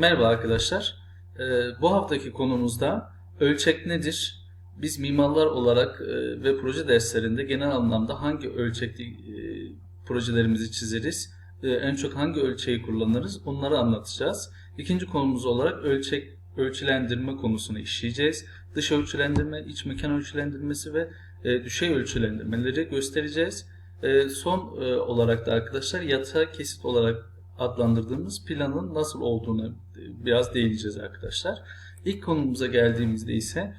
Merhaba arkadaşlar. Ee, bu haftaki konumuzda ölçek nedir? Biz mimarlar olarak e, ve proje derslerinde genel anlamda hangi ölçekli e, projelerimizi çizeriz? E, en çok hangi ölçeği kullanırız? Onları anlatacağız. İkinci konumuz olarak ölçek ölçülendirme konusunu işleyeceğiz. Dış ölçülendirme, iç mekan ölçülendirmesi ve e, düşey ölçülendirmeleri göstereceğiz. E, son e, olarak da arkadaşlar yatağa kesit olarak adlandırdığımız planın nasıl olduğunu biraz değineceğiz arkadaşlar. İlk konumuza geldiğimizde ise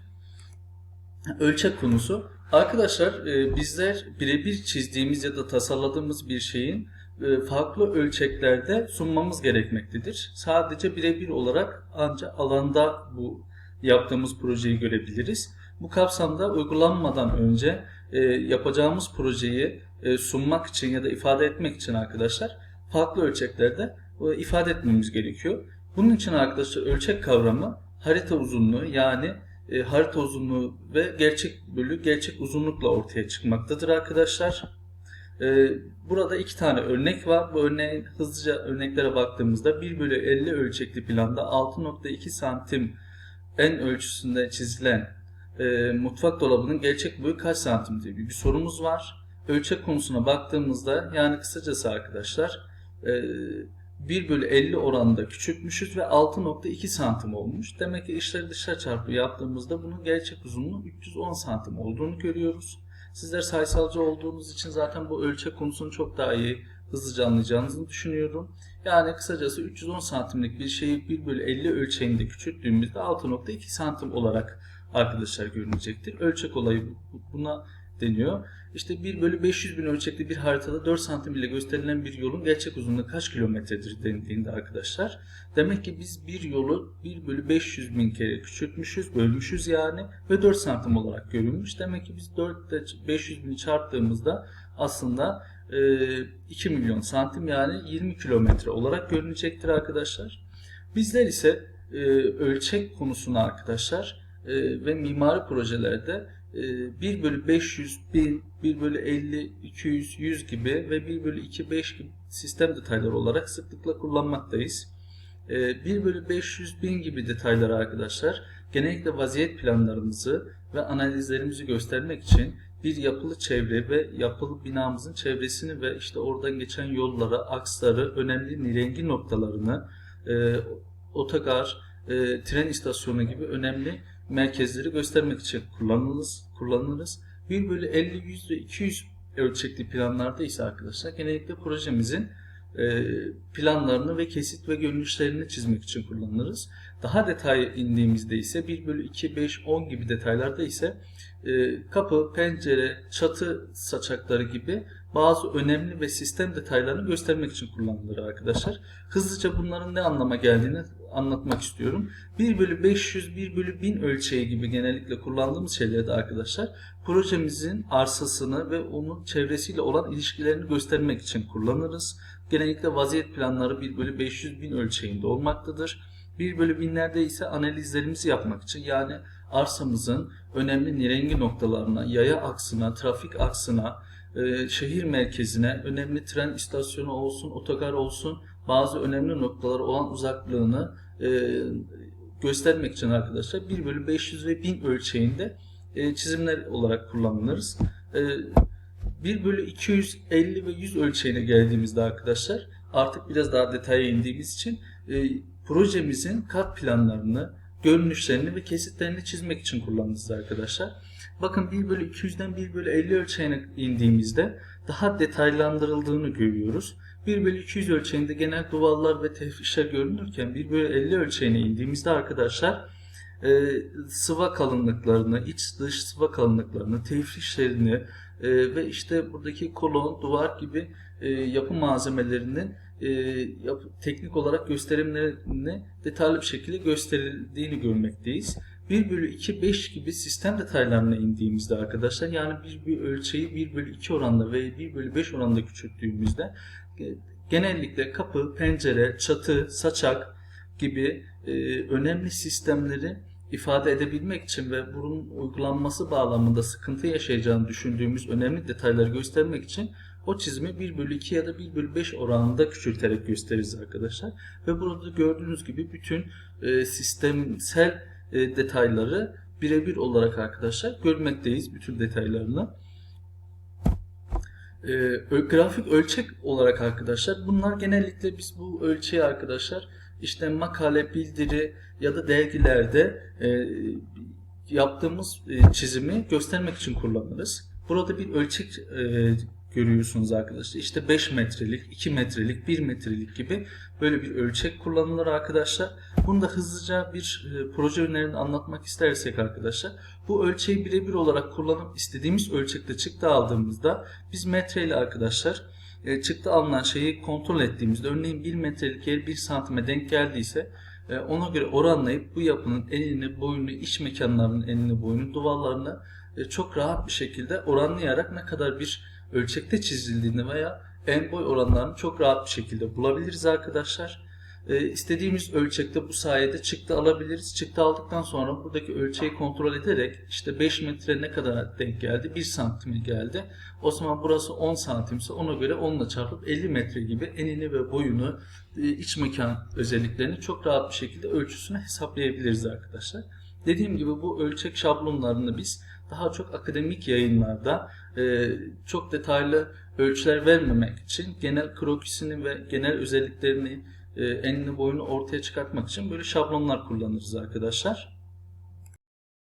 ölçek konusu. Arkadaşlar e, bizler birebir çizdiğimiz ya da tasarladığımız bir şeyin e, farklı ölçeklerde sunmamız gerekmektedir. Sadece birebir olarak ancak alanda bu yaptığımız projeyi görebiliriz. Bu kapsamda uygulanmadan önce e, yapacağımız projeyi sunmak için ya da ifade etmek için arkadaşlar farklı ölçeklerde ifade etmemiz gerekiyor. Bunun için arkadaşlar ölçek kavramı harita uzunluğu yani e, harita uzunluğu ve gerçek bölü gerçek uzunlukla ortaya çıkmaktadır arkadaşlar. E, burada iki tane örnek var. Bu örneğin hızlıca örneklere baktığımızda 1 bölü 50 ölçekli planda 6.2 santim en ölçüsünde çizilen e, mutfak dolabının gerçek boyu kaç santim diye bir sorumuz var. Ölçek konusuna baktığımızda yani kısacası arkadaşlar 1 bölü 50 oranında küçültmüşüz ve 6.2 santim olmuş. Demek ki içleri dışa çarpı yaptığımızda bunun gerçek uzunluğu 310 santim olduğunu görüyoruz. Sizler sayısalcı olduğunuz için zaten bu ölçek konusunu çok daha iyi hızlıca anlayacağınızı düşünüyorum. Yani kısacası 310 santimlik bir şeyi 1 bölü 50 ölçeğinde küçülttüğümüzde 6.2 santim olarak arkadaşlar görünecektir. Ölçek olayı buna deniyor. İşte 1 bölü 500 bin ölçekli bir haritada 4 santim ile gösterilen bir yolun gerçek uzunluğu kaç kilometredir dendiğinde arkadaşlar. Demek ki biz bir yolu 1 bölü 500 bin kere küçültmüşüz, bölmüşüz yani ve 4 santim olarak görülmüş. Demek ki biz 4 ile 500 bini çarptığımızda aslında 2 milyon santim yani 20 kilometre olarak görünecektir arkadaşlar. Bizler ise ölçek konusunu arkadaşlar ve mimari projelerde 1 ee, bölü 500, 1000, 1 bölü 50, 200, 100 gibi ve 1 bölü 2, 5 gibi sistem detayları olarak sıklıkla kullanmaktayız. 1 ee, bölü 500, 1000 gibi detayları arkadaşlar genellikle vaziyet planlarımızı ve analizlerimizi göstermek için bir yapılı çevre ve yapılı binamızın çevresini ve işte oradan geçen yollara, aksları, önemli nirengi noktalarını, e, otogar, e, tren istasyonu gibi önemli merkezleri göstermek için kullanırız. kullanırız. 1 bölü 50, 100 ve 200 ölçekli planlarda ise arkadaşlar genellikle projemizin planlarını ve kesit ve görünüşlerini çizmek için kullanırız. Daha detay indiğimizde ise 1 bölü 2, 5, 10 gibi detaylarda ise e, kapı, pencere, çatı saçakları gibi bazı önemli ve sistem detaylarını göstermek için kullanılır arkadaşlar. Hızlıca bunların ne anlama geldiğini anlatmak istiyorum. 1 bölü 500, 1 bölü 1000 ölçeği gibi genellikle kullandığımız şeylerde arkadaşlar projemizin arsasını ve onun çevresiyle olan ilişkilerini göstermek için kullanırız. Genellikle vaziyet planları 1 bölü 500 bin ölçeğinde olmaktadır. 1 bölü binlerde ise analizlerimizi yapmak için yani arsamızın önemli nirengi noktalarına, yaya aksına, trafik aksına, e, şehir merkezine, önemli tren istasyonu olsun, otogar olsun bazı önemli noktaları olan uzaklığını e, göstermek için arkadaşlar 1 bölü 500 ve 1000 ölçeğinde e, çizimler olarak kullanılırız. 1 bölü 250 ve 100 ölçeğine geldiğimizde arkadaşlar artık biraz daha detaya indiğimiz için projemizin kat planlarını, görünüşlerini ve kesitlerini çizmek için kullanırız arkadaşlar. Bakın 1 bölü 200'den 1 bölü 50 ölçeğine indiğimizde daha detaylandırıldığını görüyoruz. 1 bölü 200 ölçeğinde genel duvarlar ve tefrişler görünürken 1 bölü 50 ölçeğine indiğimizde arkadaşlar e, sıva kalınlıklarını, iç dış sıva kalınlıklarını, tefrişlerini e, ve işte buradaki kolon, duvar gibi e, yapı malzemelerinin e, yap, teknik olarak gösterimlerini detaylı bir şekilde gösterildiğini görmekteyiz. 1 bölü 2, 5 gibi sistem detaylarına indiğimizde arkadaşlar yani bir, bir ölçeği 1 bölü 2 oranda ve 1 bölü 5 oranda küçülttüğümüzde genellikle kapı, pencere, çatı, saçak gibi e, önemli sistemleri ifade edebilmek için ve bunun uygulanması bağlamında sıkıntı yaşayacağını düşündüğümüz önemli detayları göstermek için o çizimi 1 bölü 2 ya da 1 bölü 5 oranında küçülterek gösteririz arkadaşlar. Ve burada gördüğünüz gibi bütün e, sistemsel e, detayları birebir olarak arkadaşlar görmekteyiz bütün detaylarını. E, grafik ölçek olarak arkadaşlar bunlar genellikle biz bu ölçeği arkadaşlar işte makale, bildiri ya da dergilerde e, yaptığımız e, çizimi göstermek için kullanırız. Burada bir ölçek e, görüyorsunuz arkadaşlar. İşte 5 metrelik, 2 metrelik, 1 metrelik gibi böyle bir ölçek kullanılır arkadaşlar. Bunu da hızlıca bir e, proje önerini anlatmak istersek arkadaşlar. Bu ölçeği birebir olarak kullanıp istediğimiz ölçekte çıktı aldığımızda biz metreyle arkadaşlar e, çıktı alınan şeyi kontrol ettiğimizde örneğin 1 metrelik yer 1 santime denk geldiyse e, ona göre oranlayıp bu yapının enini, boyunu, iç mekanlarının enini, boyunu, duvarlarını e, çok rahat bir şekilde oranlayarak ne kadar bir ölçekte çizildiğini veya en boy oranlarını çok rahat bir şekilde bulabiliriz arkadaşlar. E, istediğimiz ölçekte bu sayede çıktı alabiliriz. Çıktı aldıktan sonra buradaki ölçeği kontrol ederek işte 5 metre ne kadar denk geldi? 1 santime geldi. O zaman burası 10 santimse ona göre 10 ile çarpıp 50 metre gibi enini ve boyunu, e, iç mekan özelliklerini çok rahat bir şekilde ölçüsünü hesaplayabiliriz arkadaşlar. Dediğim gibi bu ölçek şablonlarını biz daha çok akademik yayınlarda e, çok detaylı ölçüler vermemek için genel krokisini ve genel özelliklerini enini boyunu ortaya çıkartmak için böyle şablonlar kullanırız arkadaşlar.